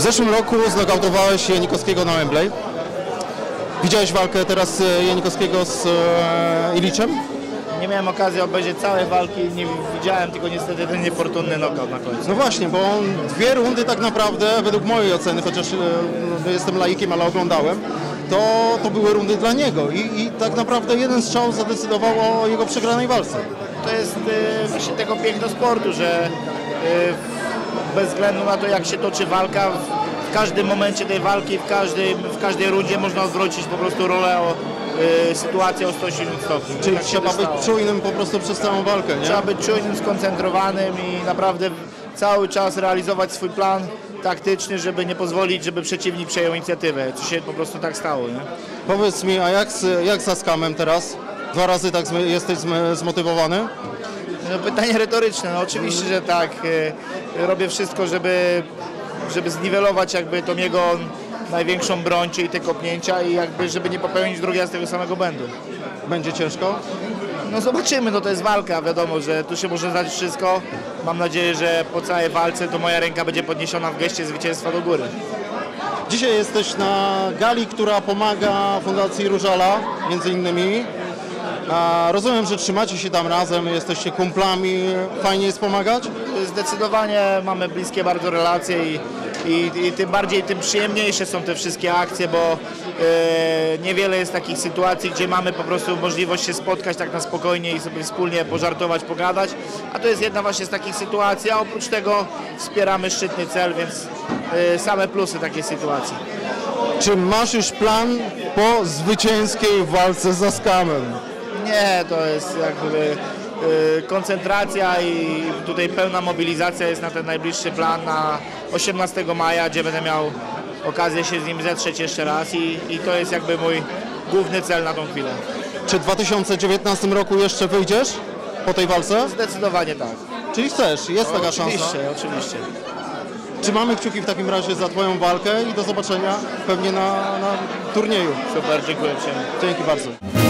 W zeszłym roku znokautowałeś Janikowskiego na Wembley. Widziałeś walkę teraz e, Janikowskiego z e, Iliczem? Nie miałem okazji obejrzeć całej walki, nie widziałem tylko niestety ten niefortunny knockout na końcu. No właśnie, bo dwie rundy tak naprawdę, według mojej oceny, chociaż e, no, jestem laikiem, ale oglądałem, to, to były rundy dla niego I, i tak naprawdę jeden strzał zadecydował o jego przegranej walce. To jest y, właśnie tego piękno sportu, że y, bez względu na to jak się toczy walka, w, każdym momencie tej walki, w, każdym, w każdej rundzie można odwrócić po prostu rolę o y, sytuację o 180 stopni. Czyli Tak trzeba być czujnym po prostu przez całą walkę, nie? Trzeba być czujnym, skoncentrowanym i naprawdę cały czas realizować swój plan taktyczny, żeby nie pozwolić, żeby przeciwnik przejął inicjatywę, co się po prostu tak stało. Nie? Powiedz mi, a jak, z, jak za skamem teraz? Dwa razy tak jesteś zmotywowany? No, pytanie retoryczne, no oczywiście, że tak. E, Robię wszystko, żeby, żeby zniwelować jakby tą jego największą broń, czyli te kopnięcia i jakby, żeby nie popełnić drugi raz tego samego błędu. Będzie ciężko? No zobaczymy, no to jest walka, wiadomo, że tu się może zdać wszystko. Mam nadzieję, że po całej walce to moja ręka będzie podniesiona w geście zwycięstwa do góry. Dzisiaj jesteś na gali, która pomaga Fundacji Różala, między innymi. A rozumiem, że trzymacie się tam razem, jesteście kumplami, fajnie jest pomagać? Zdecydowanie mamy bliskie bardzo relacje i, i, i tym bardziej, tym przyjemniejsze są te wszystkie akcje, bo e, niewiele jest takich sytuacji, gdzie mamy po prostu możliwość się spotkać tak na spokojnie i sobie wspólnie pożartować, pogadać, a to jest jedna właśnie z takich sytuacji, a oprócz tego wspieramy szczytny cel, więc e, same plusy takiej sytuacji. Czy masz już plan po zwycięskiej walce za skamem? Nie, to jest jakby y, koncentracja i tutaj pełna mobilizacja jest na ten najbliższy plan na 18 maja, gdzie będę miał okazję się z nim zetrzeć jeszcze raz i, i to jest jakby mój główny cel na tą chwilę. Czy w 2019 roku jeszcze wyjdziesz po tej walce? Zdecydowanie tak. Czyli chcesz, jest taka szansa. Oczywiście, oczywiście. Trzymamy kciuki w takim razie za Twoją walkę i do zobaczenia pewnie na, na turnieju. Super, dziękuję Ci. Dzięki bardzo.